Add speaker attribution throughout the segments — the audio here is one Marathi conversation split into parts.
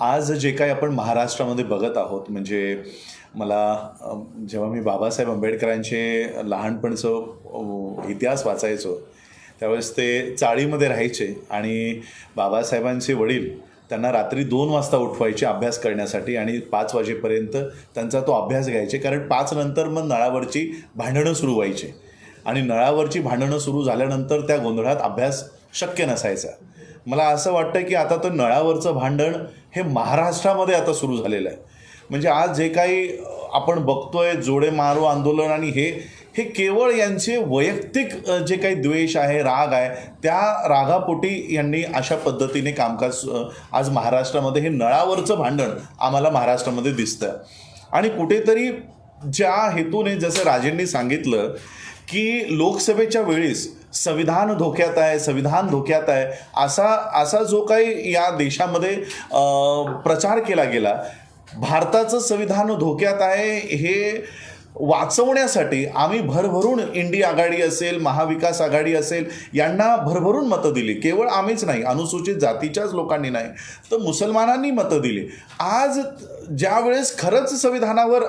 Speaker 1: आज जे काही आपण महाराष्ट्रामध्ये बघत आहोत म्हणजे मला जेव्हा मी बाबासाहेब आंबेडकरांचे लहानपणचं इतिहास वाचायचो त्यावेळेस ते चाळीमध्ये राहायचे आणि बाबासाहेबांचे वडील त्यांना रात्री दोन वाजता उठवायचे अभ्यास करण्यासाठी आणि पाच वाजेपर्यंत त्यांचा तो अभ्यास घ्यायचे कारण पाच नंतर मग नळावरची भांडणं सुरू व्हायची. आणि नळावरची भांडणं सुरू झाल्यानंतर त्या गोंधळात अभ्यास शक्य नसायचा. मला असं वाटतं की आता तर नळावरचं भांडण हे महाराष्ट्रामध्ये आता सुरू झालेलं आहे. म्हणजे आज जे काही आपण बघतोय जोडे मारो आंदोलन आणि हे हे केवळ यांचे वैयक्तिक जे काही द्वेष आहे राग आहे त्या रागापोटी यांनी अशा पद्धतीने कामकाज आज महाराष्ट्रामध्ये हे नळावरचं भांडण आम्हाला महाराष्ट्रामध्ये दिसतं आणि कुठेतरी ज्या हेतूने जसं राजेंनी सांगितलं की लोकसभेच्या वेळेस संविधान धोक्यात आहे संविधान धोक्यात आहे असा असा जो काही या देशामध्ये प्रचार केला गेला भारताचं संविधान धोक्यात आहे हे वाचवण्यासाठी आम्ही भरभरून इंडी आघाडी असेल महाविकास आघाडी असेल यांना भरभरून मतं दिली. केवळ आम्हीच नाही अनुसूचित जातीच्याच लोकांनी नाही तर मुसलमानांनी मतं दिली. आज ज्यावेळेस खरंच संविधानावर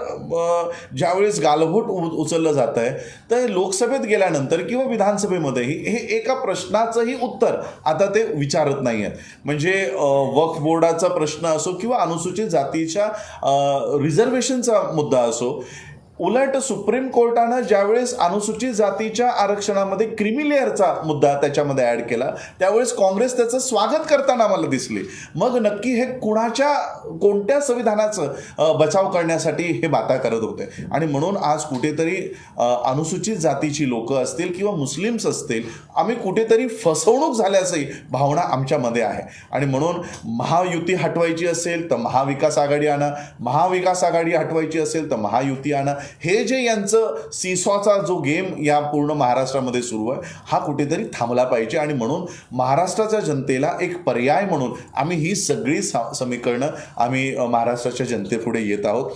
Speaker 1: ज्यावेळेस गालबोट उचललं जात आहे तर लोकसभेत गेल्यानंतर किंवा विधानसभेमध्येही हे एका प्रश्नाचंही उत्तर आता ते विचारत नाही आहेत म्हणजे वक्फ बोर्डाचा प्रश्न असो किंवा अनुसूचित जातीच्या रिझर्वेशनचा मुद्दा असो उलट सुप्रीम कोर्टानं ज्यावेळेस अनुसूचित जातीच्या आरक्षणामध्ये क्रिमिलेअरचा मुद्दा त्याच्यामध्ये ॲड केला त्यावेळेस काँग्रेस त्याचं स्वागत करताना मला दिसली. मग नक्की हे कुणाच्या कोणत्या संविधानाचं बचाव करण्यासाठी हे बाता करत होते? आणि म्हणून आज कुठेतरी अनुसूचित जातीची लोक असतील किंवा मुस्लिम्स असतील आम्ही कुठेतरी फसवणूक झाल्याचंही भावना आमच्यामध्ये आहे. आणि म्हणून महायुती हटवायची असेल तर महाविकास आघाडी आणा महाविकास आघाडी हटवायची असेल तर महायुती आणा. हे जे यांचं सिसॉचा जो गेम या पूर्ण महाराष्ट्रामध्ये सुरू आहे हा कुठेतरी थांबला पाहिजे आणि म्हणून महाराष्ट्राच्या जनतेला एक पर्याय म्हणून आम्ही ही सगळी सा- समीकरणं आम्ही महाराष्ट्राच्या जनतेपुढे येत आहोत.